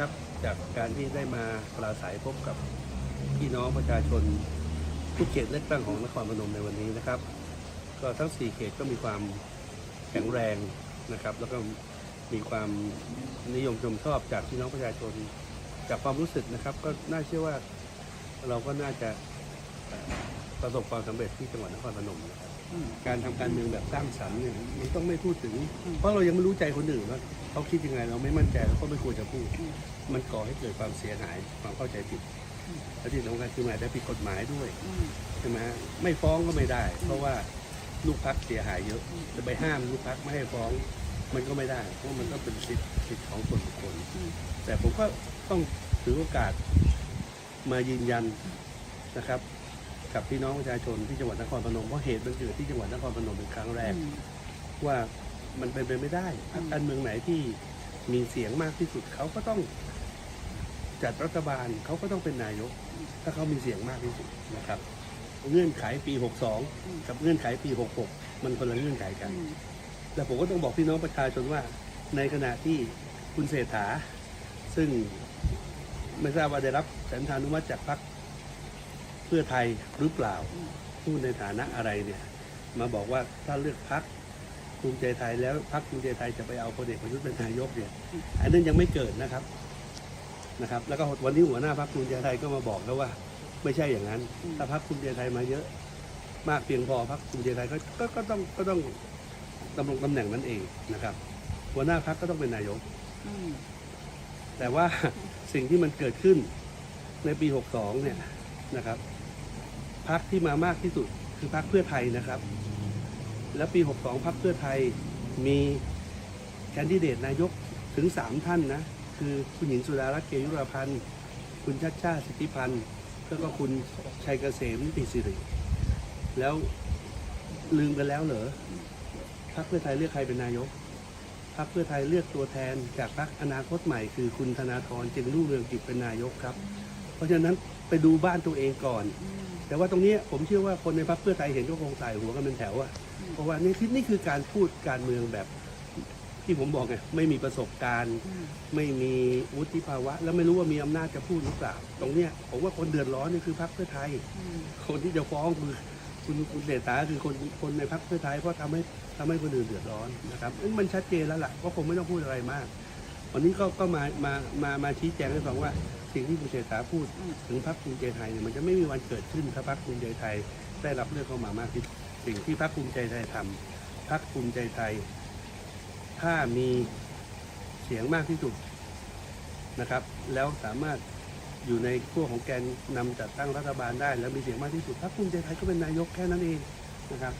ครับจากการที่ได้มาปราศัยพบกับพี่น้องประชาชนทุกเขตเลือกตั้งของนครพนมในวันนี้นะครับ ก็ทั้ง 4 เขตก็มีความแข็งแรงนะครับ แล้วก็มีความนิยมชมชอบจากพี่น้องประชาชน จากความรู้สึกนะครับ ก็น่าเชื่อว่าเราก็น่าจะ ประสบความสำเร็จที่จังหวัดนครพนมนะครับอืมการทำการเมืองแบบสร้างสรรค์เนี่ยมันต้องไม่พูดถึงอืมเพราะเรายังไม่รู้ใจคนอื่นว่าเขาคิดยังไงเราไม่มั่นใจเราก็ไม่ควรจะพูดอืมมันก่อให้เกิดความเสียหายความเข้าใจผิดอืมและที่สำคัญคือมันอาจจะผิดกฎหมายด้วยอืมใช่ไหมฮะไม่ฟ้องก็ไม่ได้อืมเพราะว่าลูกพักเสียหายเยอะอืมจะไปห้ามลูกพักไม่ให้ฟ้องมันก็ไม่ได้ เพราะมันก็เป็นสิทธิสิทธิของส่วนบุคคลอืมแต่ผมก็ต้องถือโอกาสมายืนยันนะครับ กับพี่น้องประชาชนที่จังหวัดนครพนมเพราะเหตุมันเกิดที่จังหวัดนครพนมเป็นครั้งแรกอืมว่ามันเป็นไปไม่ได้พรรคการเมืองไหนที่มีเสียงมากที่สุดเขาก็ต้องจัดรัฐบาลเขาก็ต้องเป็นนายก ถ้าเขามีเสียงมากที่สุดนะครับ เงื่อนไขปี 62 กับเงื่อนไขปี 66 มันคนละเงื่อนไขกันอืมแต่ผมก็ต้องบอกพี่น้องประชาชนว่า ในขณะที่คุณเศรษฐา ซึ่งไม่ทราบว่าได้รับสัญชานุมัติจากพรรคเพื่อไทยหรือเปล่าพูดในฐานะอะไรเนี่ยมาบอกว่าถ้าเลือกพักภูมิใจไทยแล้วพักภูมิใจไทยจะไปเอาพลเอกประยุทธ์เป็นนายกเนี่ยอันนั้นยังไม่เกิดนะครับนะครับ แล้วก็วันนี้หัวหน้าพักภูมิใจไทยก็มาบอกแล้วว่า ไม่ใช่อย่างนั้น ถ้าพักภูมิใจไทยมาเยอะ มากเพียงพอพักภูมิใจไทยก็ก็ก็ต้องก็ต้องดำรงตำแหน่งนั้นเองนะครับ หัวหน้าพักก็ต้องเป็นนายกแต่ว่าสิ่งที่มันเกิดขึ้นในปี 62 เนี่ยนะครับ พักที่มามากที่สุดคือพักเพื่อไทยนะครับ แล้วปี 62พักเพื่อไทยมีแคนดิเดตนายกถึง 3 ท่านนะ คือคุณหญิงสุดารัตน์เกยุราพันธ์ คุณชัดชาติสิทธิพันธ์แล้วก็คุณชัยเกษมนิติสิริ แล้วลืมกันแล้วเหรอพักเพื่อไทยเลือกใครเป็นนายกพักเพื่อไทยเลือกตัวแทน จากพักอนาคตใหม่ คือคุณธนาธรจึงรุ่งเรืองกิจเป็นนายกครับ เพราะฉะนั้นไปดูบ้านตัวเองก่อน แต่ว่าตรงนี้ผมเชื่อว่าคนในพักเพื่อไทยเห็นก็คงใส่หัวกันเป็นแถวอะอืมเพราะว่านี่คือนี่คือการพูดการเมืองแบบที่ผมบอกไงไม่มีประสบการณ์อืมไม่มีวุฒิภาวะ แล้วไม่รู้ว่ามีอำนาจจะพูดหรือเปล่า ตรงเนี้ยผมว่าคนเดือดร้อนนี่คือพักเพื่อไทยอืมคนที่จะฟ้องคือคุณคุณเศรษฐาคือคนคนในพรรคเพื่อไทยเพราะทำให้ทำให้คนอื่นเดือดร้อนนะครับเอ้ยมันชัดเจนแล้วล่ะก็คงไม่ต้องพูดอะไรมาก วันนี้ก็ก็มามามามาชี้แจงให้ฟังว่า สิ่งที่คุณเศรษฐาพูดอืมถึงพรรคภูมิใจไทยเนี่ยมันจะไม่มีวันเกิดขึ้นถ้าพรรคภูมิใจไทยได้รับเลือกเข้ามามากที่สุดสิ่งที่พรรคภูมิใจไทยทำพรรคภูมิใจไทย ถ้ามีเสียงมากที่สุดนะครับ แล้วสามารถอยู่ในขั้วของแกนนำจัดตั้งรัฐบาลได้ แล้วมีเสียงมากที่สุดพรรคภูมิใจไทยก็เป็นนายกแค่นั้นเองนะครับ